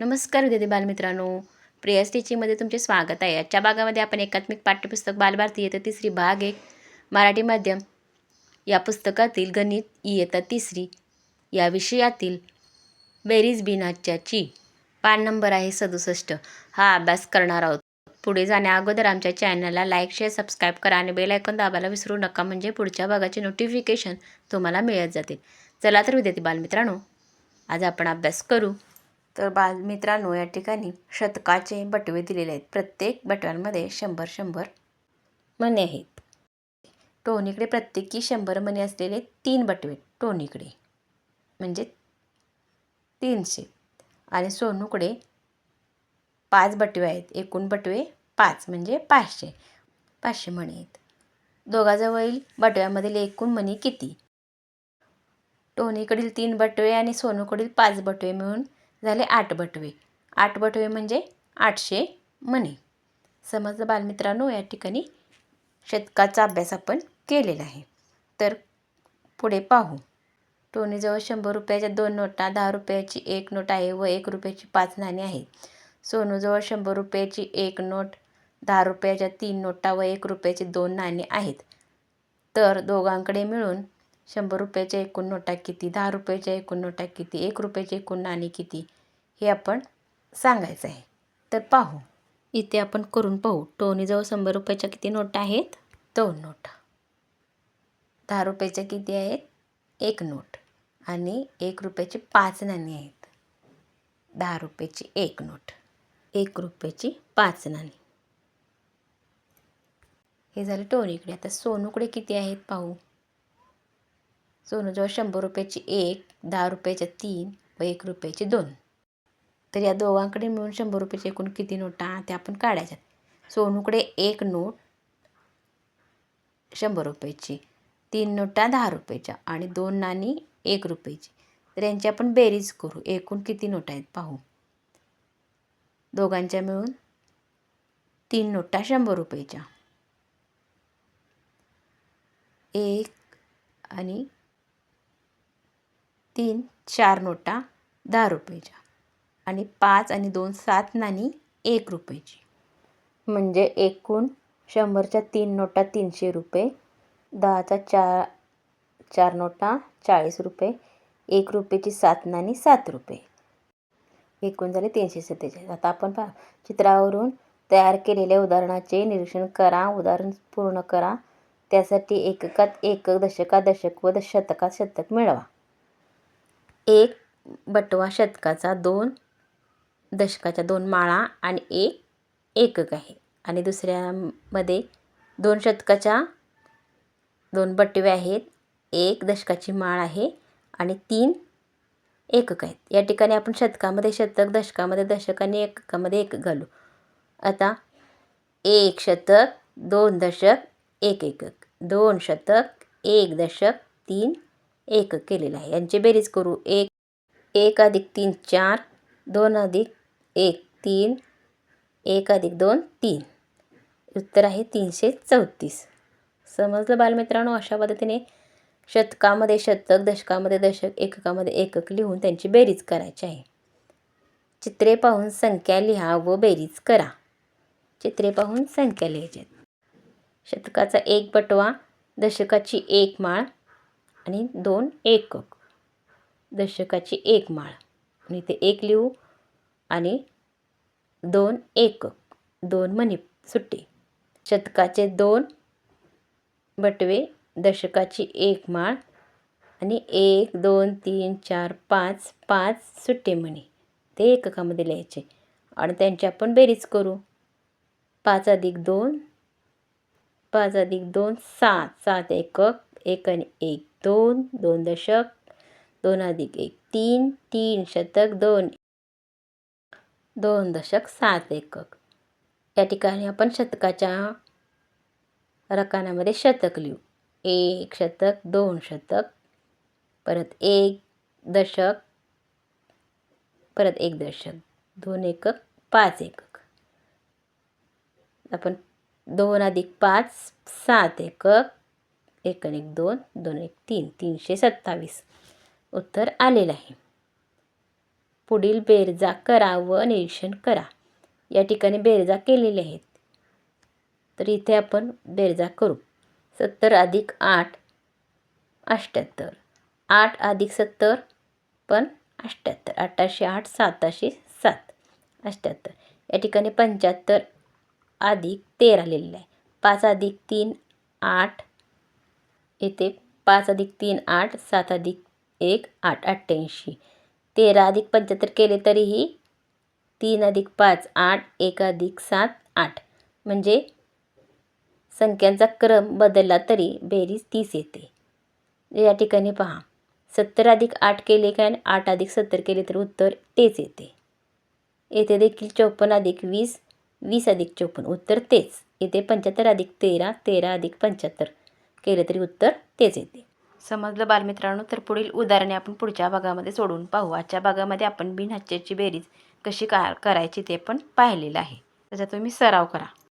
नमस्कार विद्यार्थी बालमित्रांनो. प्रिया टीचिंगमध्ये तुमचे स्वागत आहे. आजच्या भागामध्ये आपण एकात्मिक पाठ्यपुस्तक बालभारती इयत्ता तिसरी भाग एक मराठी माध्यम. या पुस्तकातील गणित इयत्ता तिसरी. या विषयातील बेरीज बिनाच्याची पान नंबर आहे सदुसष्ट. हा अभ्यास करणार आहोत. पुढे जाण्या अगोदर आमच्या चॅनलला लाईक शेअर सबस्क्राईब करा आणि बेल आयकॉन दाबायला विसरू नका. म्हणजे पुढच्या भागाचे नोटिफिकेशन तुम्हाला मिळत जातील. चला तर विद्यार्थी बालमित्रांनो आज आपण अभ्यास करू. तर बालमित्रांनो या ठिकाणी शतकाचे बटवे दिलेले आहेत. प्रत्येक बटव्यांमध्ये शंभर शंभर मणे आहेत. टोनीकडे प्रत्येकी शंभर मणे असलेले तीन बटवे टोनीकडे म्हणजे तीनशे. आणि सोनूकडे पाच बटवे आहेत. एकूण बटवे पाच म्हणजे पाचशे. पाचशे मणी आहेत. दोघाजवळील बटव्यामधील एकूण मणी किती? टोनीकडील तीन बटवे आणि सोनूकडील पाच बटवे मिळून झाले आठ बटवे आठ बटवे म्हणजे आठशे मणी. समजलं बालमित्रांनो या ठिकाणी शतकाचा अभ्यास आपण केलेला आहे. तर पुढे पाहू. टोनीजवळ शंभर रुपयाच्या दोन नोटा दहा रुपयाची एक नोट आहे व एक रुपयाची पाच नाणी आहेत. सोनूजवळ शंभर रुपयाची एक नोट दहा रुपयाच्या तीन नोटा व एक रुपयाची दोन नाणी आहेत. तर दोघांकडे मिळून शंभर रुपयाच्या एकूण नोटा किती दहा रुपयाच्या एकूण नोटा किती एक रुपयाची एकूण नाणी किती? हे आपण सांगायचं आहे. तर पाहू. इथे आपण करून पाहू. टोनीजवळ शंभर रुपयाच्या किती नोटा आहेत? दोन नोटा. दहा रुपयाच्या किती आहेत? एक नोट. आणि एक रुपयाची पाच नाणी आहेत. दहा रुपयाची एक नोट. एक रुपयाची पाच नाणी. हे झालं टोनीकडे. आता सोनूकडे किती आहेत पाहू? सोनूजवळ शंभर रुपयाची एक दहा रुपयाच्या तीन व एक रुपयाची दोन. तर या दोघांकडे मिळून शंभर रुपयाचे एकूण किती नोटा त्या आपण काढायच्यात. सोनूकडे एक नोट शंभर रुपयाची. तीन नोटा दहा रुपयाच्या. आणि दोन नाणी एक रुपयाची. तर यांची आपण बेरीज करू. एकूण किती नोटा आहेत पाहू. दोघांच्या मिळून तीन नोटा शंभर रुपयाच्या. एक आणि तीन चार नोटा दहा रुपयाच्या. आणि पाच आणि दोन सात नाणी एक रुपयाची. म्हणजे एकूण शंभरच्या तीन नोटा तीनशे रुपये दहाचा चार चार नोटा चाळीस रुपये एक रुपयाची सात नाणी सात रुपये. एकूण झाले तीनशे सत्तेचाळीस. आता आपण पहा चित्रावरून तयार केलेल्या उदाहरणाचे निरीक्षण करा उदाहरण पूर्ण करा. त्यासाठी एककात एकक दशकात दशक व शतकात शतक मिळवा. एक बटवा शतकाचा दोन दशकाच्या दोन माळा आणि एक एकक आहे. आणि दुसऱ्यामध्ये दोन शतकाच्या दोन बटवे आहेत. एक दशकाची माळ आहे आणि तीन एकक आहेत. या ठिकाणी आपण शतकामध्ये शतक दशकामध्ये दशक आणि एककामध्ये एक घालू. आता एक शतक दोन दशक एक एकक. दोन शतक एक दशक तीन एकक केलेलं आहे. यांची बेरीज करू. एक एक अधिक तीन चार. दोन अधिक एक तीन एक अधिक दोन तीन. उत्तर आहे तीनशे चौतीस. समजलं बालमित्रांनो? अशा पद्धतीने शतकामध्ये शतक दशकामध्ये दशक एककामध्ये एकक लिहून त्यांची बेरीज करायची आहे. चित्रे पाहून संख्या लिहा व बेरीज करा. चित्रे पाहून संख्या लिहायच्या शतकाचा एक बटवा दशकाची एक माळ आणि दोन एकक. दशकाची एक माळ. आणि ते एक लिहू. आणि दोन एक दोन मनी सुट्टी. शतकाचे दोन बटवे दशकाची एक माळ आणि एक दोन तीन चार पाच पाच सुट्टे म्हणी ते एककामध्ये लिहायचे. आणि त्यांची आपण बेरीज करू. पाच अधिक दोन पाच अधिक दोन सात. सात एकक एक आणि एक दोन दोन दशक दोन अधिक एक तीन तीन शतक दोन दोन दशक सात एकक. या ठिकाणी आपण शतकाच्या रकान्यामध्ये शतक लिहू. एक शतक दोन शतक परत एक दशक परत एक दशक दोन एकक पाच एकक. आपण दोन अधिक पाच सात एकक एक आणि एक दोन दोन एक तीन तीनशे सत्तावीस. उत्तर आलेलं आहे. पुढील बेरजा करा व निरीक्षण करा. या ठिकाणी बेरजा केलेले आहेत. तर इथे आपण बेरजा करू. सत्तर अधिक आठ अठ्याहत्तर. आठ अधिक सत्तर पण अठ्ठ्याहत्तर अठराशे आठ साताशे सात अठ्ठ्याहत्तर या ठिकाणी पंच्याहत्तर अधिक तेरा लिहिलेलं आहे. पाच अधिक तीन आठ. इथे पाच अधिक तीन आठ. सात अधिक एक आठ. अठ्ठ्याऐंशी. तेरा अधिक पंच्याहत्तर केले तरीही तीन अधिक पाच आठ एक अधिक सात आठ. म्हणजे संख्यांचा क्रम बदलला तरी बेरीज तीस येते. या ठिकाणी पहा. सत्तर अधिक आठ केले काय आठ अधिक सत्तर केले तर उत्तर तेच येते. येथे देखील चौपन्न अधिक वीस वीस अधिक चौपन्न उत्तर तेच. येथे पंच्याहत्तर अधिक तेरा तेरा अधिक पंच्याहत्तर केले तरी उत्तर तेच येते. समजलं बालमित्रांनो? तर पुढील उदाहरणे आपण पुढच्या भागामध्ये सोडून पाहू. आजच्या भागामध्ये आपण बिनहच्च्याची बेरीज कशी का करायची ते पण पाहिलेलं आहे. त्याचा तुम्ही सराव करा.